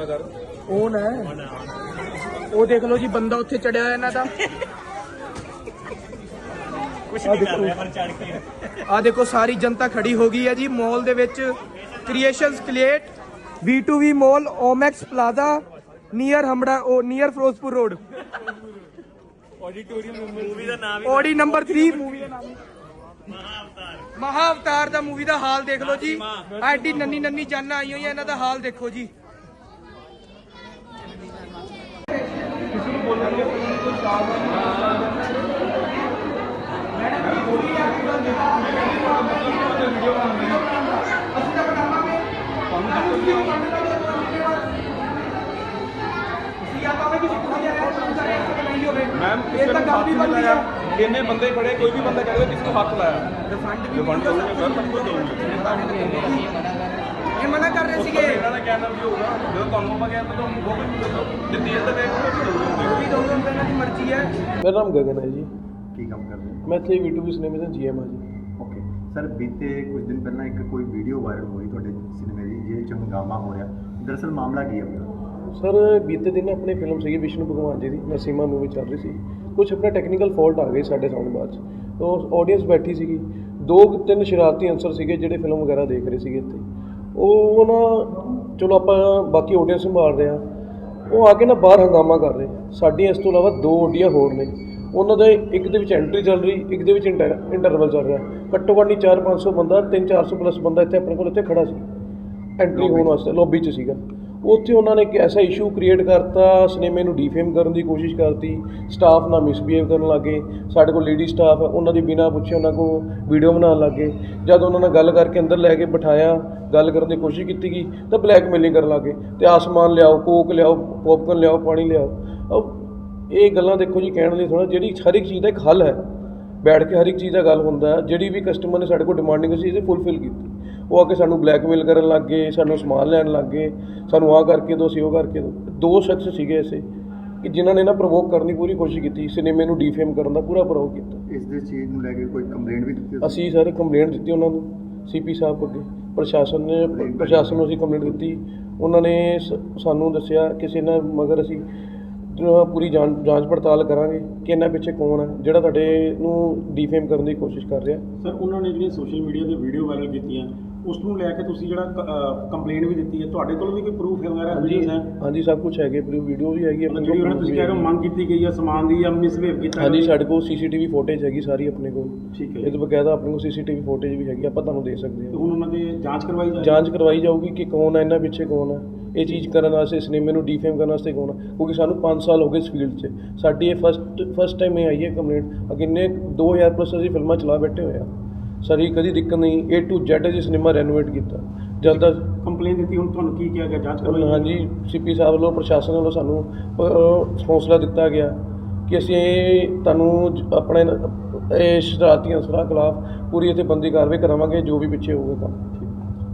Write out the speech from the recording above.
ਉਹ ਨਾ। ਉਹ ਦੇਖ ਲਓ ਜੀ ਬੰਦਾ ਉੱਥੇ ਚੜਿਆ ਹੋਇਆ ਇਹਨਾਂ ਦਾ। ਕੁਛ ਨਹੀਂ ਕਰ ਰਿਹਾ ਪਰ ਚੜ ਕੇ। ਆ ਦੇਖੋ ਸਾਰੀ ਜਨਤਾ ਖੜੀ ਹੋ ਗਈ ਹੈ ਜੀ ਮਾਲ ਦੇ ਵਿੱਚ। ਕ੍ਰੀਏਸ਼ਨਸ ਕਲੇਟ V2V mall Omaxe plaza near ਹਮੜਾ ਉਹ ਨੀਅਰ ਫਿਰੋਜ਼ਪੁਰ ਰੋਡ ਮੂਵੀ ਦਾ ਨਾਮ ਓਡੀ ਨੰਬਰ 3 ਮੂਵੀ ਦਾ ਨਾਮ ਮਹਾ ਅਵਤਾਰ ਦਾ ਮੂਵੀ ਦਾ ਹਾਲ ਦੇਖ ਲਓ ਜੀ। ਐਡੀ ਨੰਨੀ ਨੰਨੀ ਜਾਨਾਂ ਆਈ ਹੋਈਆਂ ਇਹਨਾਂ ਦਾ ਹਾਲ ਦੇਖੋ ਜੀ। ਮੈਮ ਕਿਸੇ ਨੇ ਹੱਥ ਨਹੀਂ ਲਾਇਆ ਇੰਨੇ ਬੰਦੇ ਖੜੇ ਕੋਈ ਵੀ ਬੰਦਾ ਕਹੇ ਕਿਸ ਰਹੇ ਸੀਗੇ। ਇਹਨਾਂ ਦਾ ਕਹਿਣਾ ਵੀ ਹੋਊਗਾ ਜਦੋਂ ਤੁਹਾਨੂੰ ਆਪਾਂ ਕਹਿੰਦੇ ਤੁਹਾਨੂੰ ਬਹੁਤ ਦਿੱਤੀ ਜਾਂਦਾ ਤੇ ਉਹ ਵੀ ਵੀ ਦਊਗਾ ਦੋ ਦੋ ਇਹਨਾਂ ਦੀ ਮਰਜ਼ੀ ਹੈ। ਮੇਰਾ ਨਾਮ ਗਗਨ ਹੈ ਜੀ। ਕੀ ਕੰਮ ਕਰਦੇ ਹੋ? ਮੈਂ ਇੱਥੇ V2V ਸਿਨੇਮੇ ਦਾ ਜੀਐਮ ਹਾਂ ਜੀ। ਓਕੇ। ਸਰ ਬੀਤੇ ਕੁਝ ਦਿਨ ਪਹਿਲਾਂ ਇੱਕ ਕੋਈ ਵੀਡੀਓ ਵਾਇਰਲ ਹੋਈ ਤੁਹਾਡੇ ਸਿਨੇਮੇ ਦੀ ਜਿਹਦੇ ਚ ਹੰਗਾਮਾ ਹੋ ਰਿਹਾ। ਦਰਅਸਲ ਮਾਮਲਾ ਕੀ ਹੈ ਆਪਣਾ? ਸਰ ਬੀਤੇ ਦਿਨ ਆਪਣੀ ਫਿਲਮ ਸੀਗੀ ਵਿਸ਼ਨੂੰ ਭਗਵਾਨ ਜੀ ਦੀ ਨਸੀਮਾ ਮੂਵੀ ਚੱਲ ਰਹੀ ਸੀ। ਕੁਝ ਆਪਣਾ ਟੈਕਨੀਕਲ ਫਾਲਟ ਆ ਗਏ ਸਾਡੇ ਸਾਊਂਡ ਬਾਅਦ 'ਚ। ਉਹ ਆਡੀਅנס ਬੈਠੀ ਸੀਗੀ। ਦੋ ਤਿੰਨ ਸ਼ਰਾਰਤੀ ਅਨਸਰ ਸੀਗੇ ਜਿਹੜੇ ਫਿਲਮ ਵਗੈਰਾ ਦੇਖ ਰਹੇ ਸੀਗੇ ਇੱਥੇ। ਉਹ ਨਾ ਚਲੋ ਆਪਾਂ ਬਾਕੀ ਆਡੀਅנס ਸੰਭਾਲ ਰਹੇ ਆ ਉਹ ਆ ਕੇ ਨਾ ਬਾਹਰ ਹੰਗਾਮਾ ਕਰ ਰਹੇ। ਸਾਡੀਆਂ ਇਸ ਤੋਂ ਇਲਾਵਾ ਦੋ ਓਡੀਆਂ ਹੋਰ ਨੇ। ਉਹਨਾਂ ਦੇ ਇੱਕ ਦੇ ਵਿੱਚ ਐਂਟਰੀ ਚੱਲ ਰਹੀ ਇੱਕ ਦੇ ਵਿੱਚ ਇੰਟਰਵਲ ਚੱਲ ਰਿਹਾ। ਘੱਟੋ ਘੱਟ ਨਹੀਂ 4-500 ਬੰਦਾ 3-400 ਪਲੱਸ ਬੰਦਾ ਇੱਥੇ ਆਪਣੇ ਕੋਲ ਇੱਥੇ ਖੜਾ ਸੀ। ਐਂਟਰੀ ਹੋਣ ਵਾਸਤੇ ਲੌਬੀ 'ਚ ਸੀਗਾ। ਉੱਥੇ ਉਹਨਾਂ ਨੇ ਇੱਕ ਐਸਾ ਇਸ਼ੂ ਕ੍ਰੀਏਟ ਕਰਤਾ ਸਿਨੇਮੇ ਨੂੰ ਡੀਫੇਮ ਕਰਨ ਦੀ ਕੋਸ਼ਿਸ਼ ਕਰਤੀ ਸਟਾਫ ਨਾਲ ਮਿਸਬੀਹੇਵ ਕਰਨ ਲੱਗੇ, ਸਾਡੇ ਕੋਲ ਲੇਡੀ ਸਟਾਫ ਹੈ, ਉਹਨਾਂ ਦੀ ਬਿਨਾਂ ਪੁੱਛੇ ਉਹਨਾਂ ਕੋਲ ਵੀਡੀਓ ਬਣਾਉਣ ਲੱਗੇ। ਜਦ ਉਹਨਾਂ ਨਾਲ ਗੱਲ ਕਰਕੇ ਅੰਦਰ ਲੈ ਕੇ ਬਿਠਾਇਆ, ਗੱਲ ਕਰਨ ਦੀ ਕੋਸ਼ਿਸ਼ ਕੀਤੀ ਗਈ, ਤਾਂ ਬਲੈਕਮੇਲਿੰਗ ਕਰਨ ਲੱਗੇ ਤੇ ਆਸਮਾਨ ਲਿਆਓ, ਕੋਕ ਲਿਆਓ ਪੌਪਕਾਰਨ ਲਿਆਓ, ਪਾਣੀ ਲਿਆਓ। ਇਹ ਗੱਲਾਂ ਦੇਖੋ ਜੀ, ਕਹਿਣ ਲਈ ਥੋੜਾ ਜਿਹੜੀ ਹਰ ਇੱਕ ਚੀਜ਼ ਦਾ ਇੱਕ ਹੱਲ ਹੈ। ਬੈਠ ਕੇ ਹਰ ਇੱਕ ਚੀਜ਼ ਦਾ ਗੱਲ ਹੁੰਦਾ। ਜਿਹੜੀ ਵੀ ਕਸਟਮਰ ਨੇ ਸਾਡੇ ਕੋਲ ਡਿਮਾਂਡਿੰਗ ਸੀ ਇਹ ਫੁੱਲਫਿਲ ਕੀਤੀ। ਉਹ ਆ ਕੇ ਸਾਨੂੰ ਬਲੈਕਮੇਲ ਕਰਨ ਲੱਗ ਗਏ ਸਾਨੂੰ ਸਮਾਨ ਲੈਣ ਲੱਗ ਗਏ ਸਾਨੂੰ ਆਹ ਕਰਕੇ ਸੀ ਉਹ ਕਰਕੇ ਦਿਓ ਦੋ ਸ਼ਖਸ ਸੀਗੇ ਐਸੇ ਕਿ ਜਿਨ੍ਹਾਂ ਨੇ ਨਾ ਪ੍ਰੋਵੋਕ ਕਰਨ ਦੀ ਪੂਰੀ ਕੋਸ਼ਿਸ਼ ਕੀਤੀ। ਸਿਨੇਮੇ ਨੂੰ ਡੀਫੇਮ ਕਰਨ ਦਾ ਪੂਰਾ ਪ੍ਰੋਵੋਕ ਕੀਤਾ। ਇਸ ਦੇ ਚੀਜ਼ ਨੂੰ ਲੈ ਕੇ ਕੋਈ ਕੰਪਲੇਂਟ ਵੀ ਦਿੱਤੀ? ਅਸੀਂ ਸਰ ਕੰਪਲੇਂਟ ਦਿੱਤੀ ਉਹਨਾਂ ਨੂੰ ਸੀਪੀ ਸਾਹਿਬ ਅੱਗੇ। ਪ੍ਰਸ਼ਾਸਨ ਨੇ ਪ੍ਰਸ਼ਾਸਨ ਨੂੰ ਅਸੀਂ ਕੰਪਲੇਂਟ ਦਿੱਤੀ। ਉਹਨਾਂ ਨੇ ਸਾਨੂੰ ਦੱਸਿਆ ਕਿਸੇ ਨਾਲ ਮਗਰ ਅਸੀਂ ਪੂਰੀ ਜਾਂਚ ਜਾਂਚ ਪੜਤਾਲ ਕਰਾਂਗੇ ਕਿ ਇਹਨਾਂ ਪਿੱਛੇ ਕੌਣ ਹੈ ਜਿਹੜਾ ਤੁਹਾਡੇ ਨੂੰ ਡੀਫੇਮ ਕਰਨ ਦੀ ਕੋਸ਼ਿਸ਼ ਕਰ ਰਿਹਾ। ਸਰ ਉਹਨਾਂ ਨੇ ਜਿਹੜੀਆਂ ਸੋਸ਼ਲ ਮੀਡੀਆ ਤੇ ਵੀਡੀਓ ਵਾਇਰਲ ਕੀਤੀਆਂ ਉਸ ਨੂੰ ਲੈ ਕੇ ਤੁਸੀਂ ਜਿਹੜਾ ਕੰਪਲੇਂਟ ਵੀ ਦਿੱਤੀ ਹੈ। ਤੁਹਾਡੇ ਕੋਲ ਵੀ ਕੋਈ ਪ੍ਰੂਫ ਹੈ ਵਗੈਰਾ ਹਾਂਜੀ ਵੀਡੀਓਜ਼ ਹੈ? ਹਾਂਜੀ ਸਭ ਕੁਝ ਹੈਗੇ ਪੂਰੀ ਵੀਡੀਓ ਵੀ ਹੈਗੀ ਆਪਣੇ ਕੋਲ ਤੁਸੀਂ ਕਹਿ ਰਹੇ ਹੋ ਮੰਗ ਕੀਤੀ ਗਈ ਹੈ ਸਮਾਨ ਦੀ ਜਾਂ ਮਿਸਬਿਹੇਵ ਕੀਤਾ ਹਾਂਜੀ। ਸਾਡੇ ਕੋਲ ਸੀਸੀਟੀਵੀ ਫੁਟੇਜ ਹੈਗੀ ਸਾਰੀ ਆਪਣੇ ਕੋਲ। ਠੀਕ ਹੈ। ਇਹ ਤੋਂ ਬਕਾਇਦਾ ਆਪਣੇ ਕੋਲ ਸੀਸੀਟੀਵੀ ਫੁਟੇਜ ਵੀ ਹੈਗੀ ਆਪਾਂ ਤੁਹਾਨੂੰ ਦੇ ਸਕਦੇ ਤੇ ਹਾਂ ਹੁਣ ਉਹਨਾਂ ਦੇ ਜਾਂਚ ਕਰਵਾਈ ਜਾਏ ਜਾਂਚ ਕਰਵਾਈ ਜਾਊਗੀ ਕਿ ਕੌਣ ਹੈ ਇਹਨਾਂ ਪਿੱਛੇ ਕੌਣ ਹੈ ਇਹ ਚੀਜ਼ ਕਰਨ ਵਾਸਤੇ ਸਿਨੇਮੇ ਨੂੰ ਡੀਫੇਮ ਕਰਨ ਵਾਸਤੇ ਕੌਣ ਕਿਉਂਕਿ ਸਾਨੂੰ 5 ਸਾਲ ਹੋ ਗਏ ਇਸ ਫੀਲਡ 'ਚ। ਸਾਡੀ ਇਹ ਫਸਟ ਫਸਟ ਟਾਈਮ ਇਹ ਆਈ ਹੈ ਕੰਪਲੇਂਟ ਅਗਿੰਨੇ 2000 ਪਲੱਸ ਅਸੀਂ ਫਿਲਮਾਂ ਚਲਾ ਬੈਠੇ ਹੋਏ ਆ। ਸਾਡੀ ਕਦੀ ਦਿੱਕਤ ਨਹੀਂ A to Z ਅਸੀਂ ਸਿਨੇਮਾ ਰੈਨੋਵੇਟ ਕੀਤਾ। ਜਦ ਤੱਕ ਕੰਪਲੇਂਟ ਦਿੱਤੀ ਹੁਣ ਤੁਹਾਨੂੰ ਕੀ ਕਿਹਾ ਗਿਆ? ਜਾਂਚ ਕਰਵਾਈ? ਹਾਂਜੀ ਸੀਪੀ ਸਾਹਿਬ ਵੱਲੋਂ ਪ੍ਰਸ਼ਾਸਨ ਵੱਲੋਂ ਸਾਨੂੰ ਹੌਸਲਾ ਦਿੱਤਾ ਗਿਆ ਕਿ ਅਸੀਂ ਤੁਹਾਨੂੰ ਜ- ਆਪਣੇ ਇਹ ਸ਼ਰਾਰਤੀਆਂ ਅਨਸਰਾਂ ਖਿਲਾਫ ਪੂਰੀ ਇੱਥੇ ਬੰਦੀ ਕਾਰਵਾਈ ਕਰਾਵਾਂਗੇ ਜੋ ਵੀ ਪਿੱਛੇ ਹੋਊਗਾ ਕੰਮ।